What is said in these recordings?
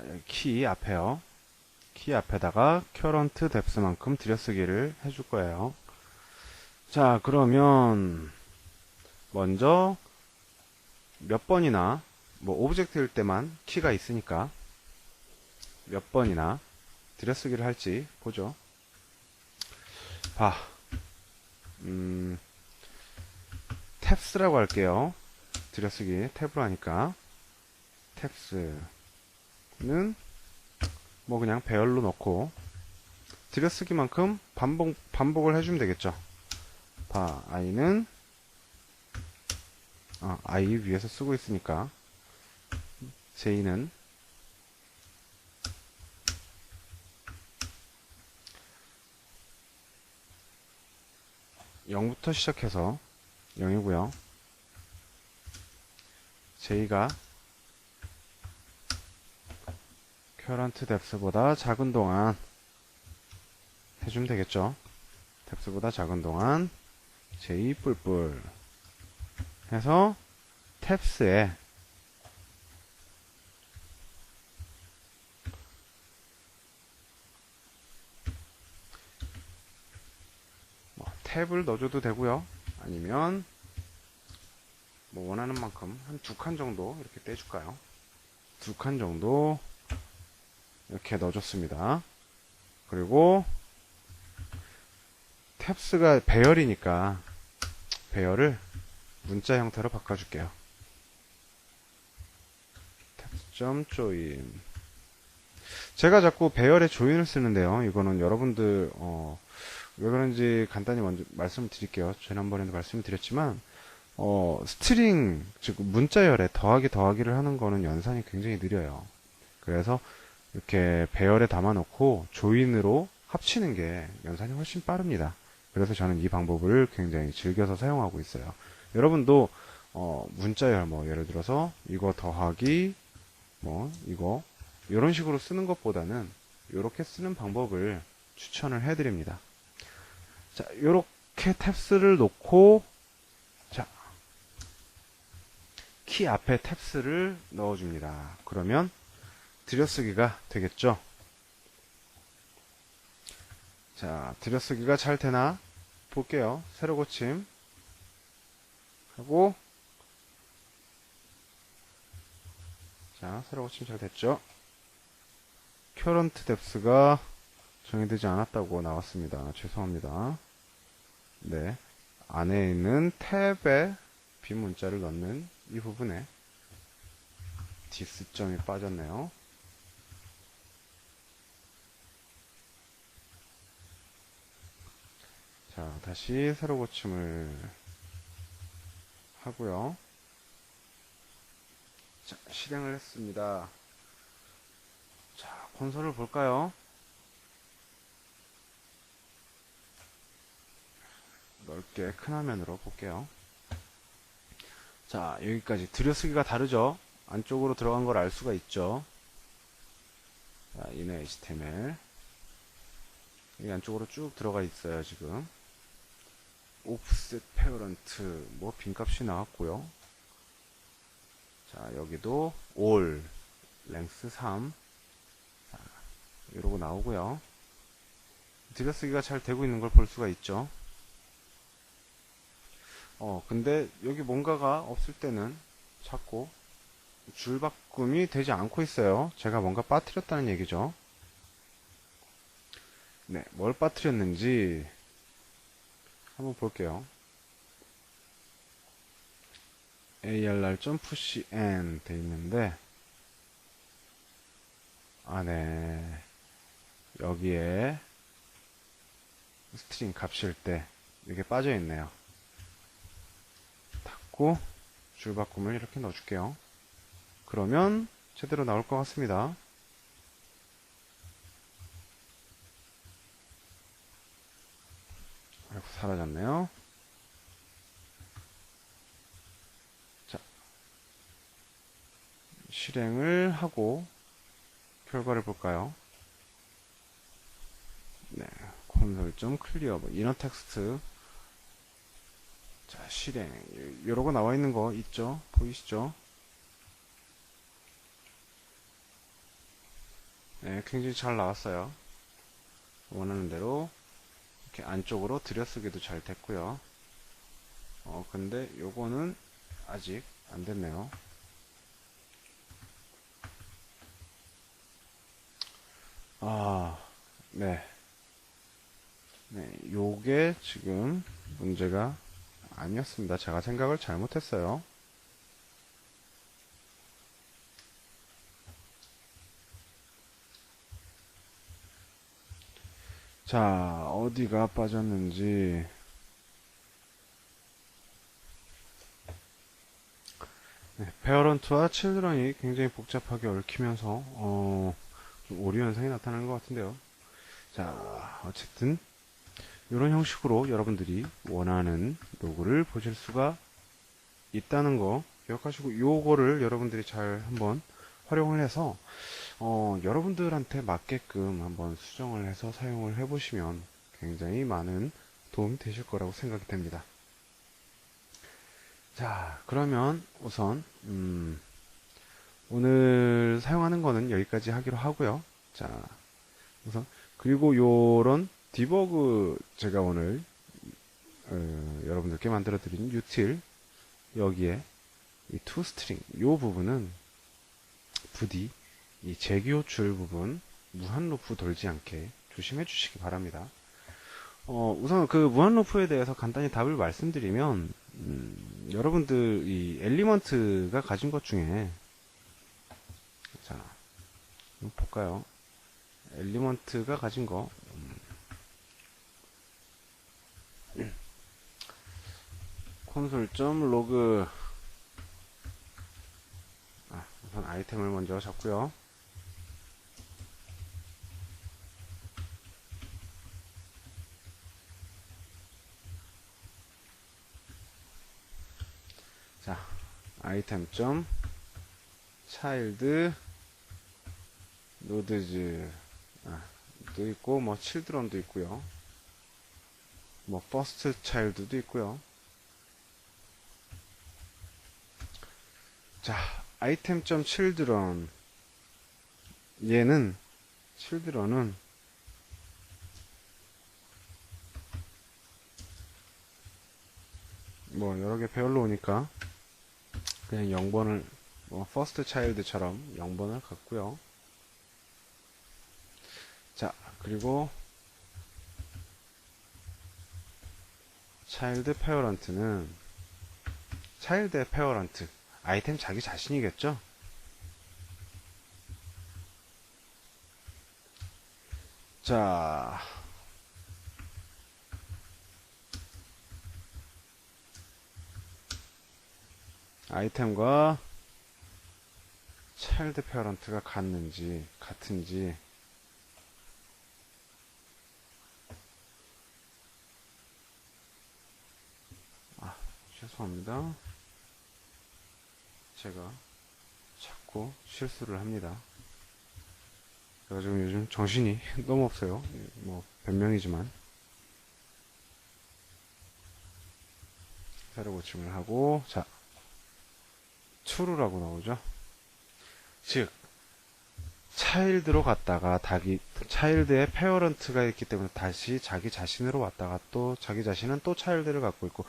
자, 여기 키 앞에요. 키 앞에다가 current depth만큼 들여쓰기를 해줄 거예요. 자, 그러면 먼저 몇 번이나 뭐 오브젝트일 때만 키가 있으니까 몇 번이나 들여쓰기를 할지 보죠. 봐. 음, 탭스라고 할게요. 들여쓰기 탭으로 하니까 탭스 는뭐 그냥 배열로 넣고 들여쓰기만큼 반복 반복을 해주면 되겠죠. 봐 i는 아, i 위에서 쓰고 있으니까 j는 0부터 시작해서 0이고요. j가 current depth보다 작은 동안 해주면 되겠죠. depth보다 작은 동안 j 뿔뿔 해서 탭스에 뭐 탭을 넣어줘도 되고요. 아니면 뭐 원하는 만큼 한 두 칸 정도 이렇게 떼줄까요? 두 칸 정도 이렇게 넣어줬습니다. 그리고 탭스가 배열이니까 배열을 문자 형태로 바꿔줄게요. 탭스 조인 제가 자꾸 배열에 조인을 쓰는데요. 이거는 여러분들 어, 왜 그런지 간단히 먼저 말씀을 드릴게요. 지난번에도 말씀을 드렸지만 어, 스트링 즉 문자열에 더하기 더하기를 하는 거는 연산이 굉장히 느려요. 그래서 이렇게 배열에 담아놓고 조인으로 합치는 게 연산이 훨씬 빠릅니다. 그래서 저는 이 방법을 굉장히 즐겨서 사용하고 있어요. 여러분도 어, 문자열 뭐 예를 들어서 이거 더하기 뭐 이거 이런 식으로 쓰는 것보다는 이렇게 쓰는 방법을 추천을 해드립니다. 자, 이렇게 탭스를 놓고 자, 키 앞에 탭스를 넣어줍니다. 그러면 들여쓰기가 되겠죠. 자, 들여쓰기가 잘 되나 볼게요. 새로 고침 하고 자, 새로 고침 잘 됐죠. current depth가 정해되지 않았다고 나왔습니다. 죄송합니다. 네. 안에 있는 탭에 빈 문자를 넣는 이 부분에 디스점이 빠졌네요. 자, 다시 새로 고침을 하고요. 자, 실행을 했습니다. 자, 콘솔을 볼까요? 넓게 큰 화면으로 볼게요. 자, 여기까지 들여쓰기가 다르죠? 안쪽으로 들어간 걸 알 수가 있죠? 자, inner HTML. 여기 안쪽으로 쭉 들어가 있어요, 지금. Offset parent, 뭐, 빈값이 나왔고요. 자, 여기도 all, length 3. 자, 이러고 나오고요. 들여쓰기가 잘 되고 있는 걸 볼 수가 있죠. 어, 근데 여기 뭔가가 없을 때는 자꾸 줄 바꿈이 되지 않고 있어요. 제가 뭔가 빠뜨렸다는 얘기죠. 네, 뭘 빠뜨렸는지 한번 볼게요. arr.pushn 돼 있는데 안에 여기에 스트링 값일 때 이게 빠져 있네요. 닫고 줄 바꿈을 이렇게 넣어줄게요. 그러면 제대로 나올 것 같습니다. 아이고, 사라졌네요. 자, 실행을 하고 결과를 볼까요? 네, 콘솔 좀 클리어, 뭐, 이너 텍스트. 자, 실행. 이러고 나와 있는 거 있죠? 보이시죠? 네, 굉장히 잘 나왔어요. 원하는 대로 이렇게 안쪽으로 들여쓰기도 잘 됐고요. 어, 근데 요거는 아직 안 됐네요. 아, 네. 네, 요게 지금 문제가 아니었습니다. 제가 생각을 잘못했어요. 자, 어디가 빠졌는지. 네, 페어런트와 칠드런이 굉장히 복잡하게 얽히면서, 어, 좀 오류 현상이 나타나는 것 같은데요. 자, 어쨌든, 이런 형식으로 여러분들이 원하는 로고를 보실 수가 있다는 거 기억하시고, 요거를 여러분들이 잘 한번 활용을 해서, 어, 여러분들한테 맞게끔 한번 수정을 해서 사용을 해보시면 굉장히 많은 도움이 되실 거라고 생각이 됩니다. 자, 그러면 우선, 음, 오늘 사용하는 거는 여기까지 하기로 하고요. 자, 우선, 그리고 요런 디버그 제가 오늘, 어, 여러분들께 만들어 드린 유틸, 여기에 이 투스트링, 요 부분은 부디 이 제기호출 부분 무한 루프 돌지 않게 조심해 주시기 바랍니다. 어, 우선 그 무한 루프에 대해서 간단히 답을 말씀드리면 음, 여러분들 이 엘리먼트가 가진 것 중에 자 볼까요? 엘리먼트가 가진 거 음. 콘솔.로그 로그 아, 우선 아이템을 먼저 잡고요. 자, 아이템 점 차일드 노드즈 아, 도 있고 뭐 칠드런도 있고요. 뭐 퍼스트 차일드도 있고요. 자, 아이템 점 칠드런 얘는 칠드런은 뭐 여러 개 배열로 오니까 그냥 0번을 뭐 퍼스트 차일드처럼 0번을 갖고요. 자, 그리고 차일드 페어런트는 차일드의 페어런트 아이템 자기 자신이겠죠? 자, 아이템과 차일드 페어런트가 같는지 같은지. 아 죄송합니다. 제가 자꾸 실수를 합니다. 제가 지금 요즘 정신이 너무 없어요. 뭐 변명이지만. 새로 고침을 하고 자 true라고 나오죠. 즉, 차일드로 갔다가 닭이 차일드의 페어런트가 있기 때문에 다시 자기 자신으로 왔다가 또 자기 자신은 또 차일드를 갖고 있고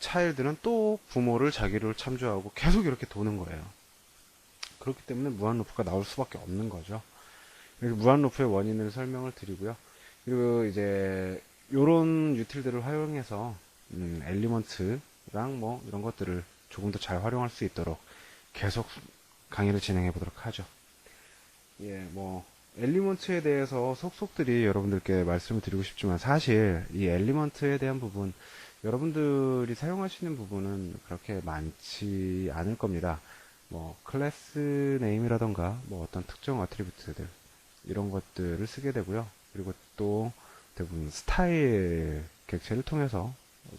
차일드는 또 부모를 자기를 참조하고 계속 이렇게 도는 거예요. 그렇기 때문에 무한 루프가 나올 수밖에 없는 거죠. 무한 루프의 원인을 설명을 드리고요. 그리고 이제 요런 유틸들을 활용해서 음, 엘리먼트랑 뭐 이런 것들을 조금 더 잘 활용할 수 있도록 계속 강의를 진행해 보도록 하죠. 예, 뭐, 엘리먼트에 대해서 속속들이 여러분들께 말씀을 드리고 싶지만 사실 이 엘리먼트에 대한 부분 여러분들이 사용하시는 부분은 그렇게 많지 않을 겁니다. 뭐 클래스 네임이라던가 뭐 어떤 특정 어트리뷰트들 이런 것들을 쓰게 되고요. 그리고 또 대부분 스타일 객체를 통해서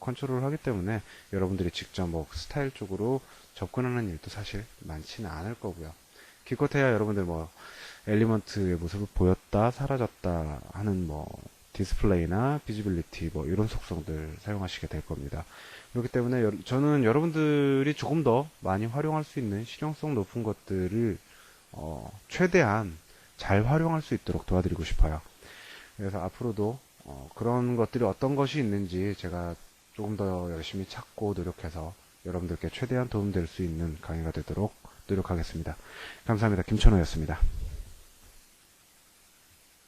컨트롤을 하기 때문에 여러분들이 직접 뭐 스타일 쪽으로 접근하는 일도 사실 많지는 않을 거고요. 기껏해야 여러분들 뭐 엘리먼트의 모습을 보였다 사라졌다 하는 뭐 디스플레이나 비지빌리티 뭐 이런 속성들 사용하시게 될 겁니다. 그렇기 때문에 여, 저는 여러분들이 조금 더 많이 활용할 수 있는 실용성 높은 것들을 어, 최대한 잘 활용할 수 있도록 도와드리고 싶어요. 그래서 앞으로도 어, 그런 것들이 어떤 것이 있는지 제가 조금 더 열심히 찾고 노력해서 여러분들께 최대한 도움될 수 있는 강의가 되도록 노력하겠습니다. 감사합니다. 김천호였습니다.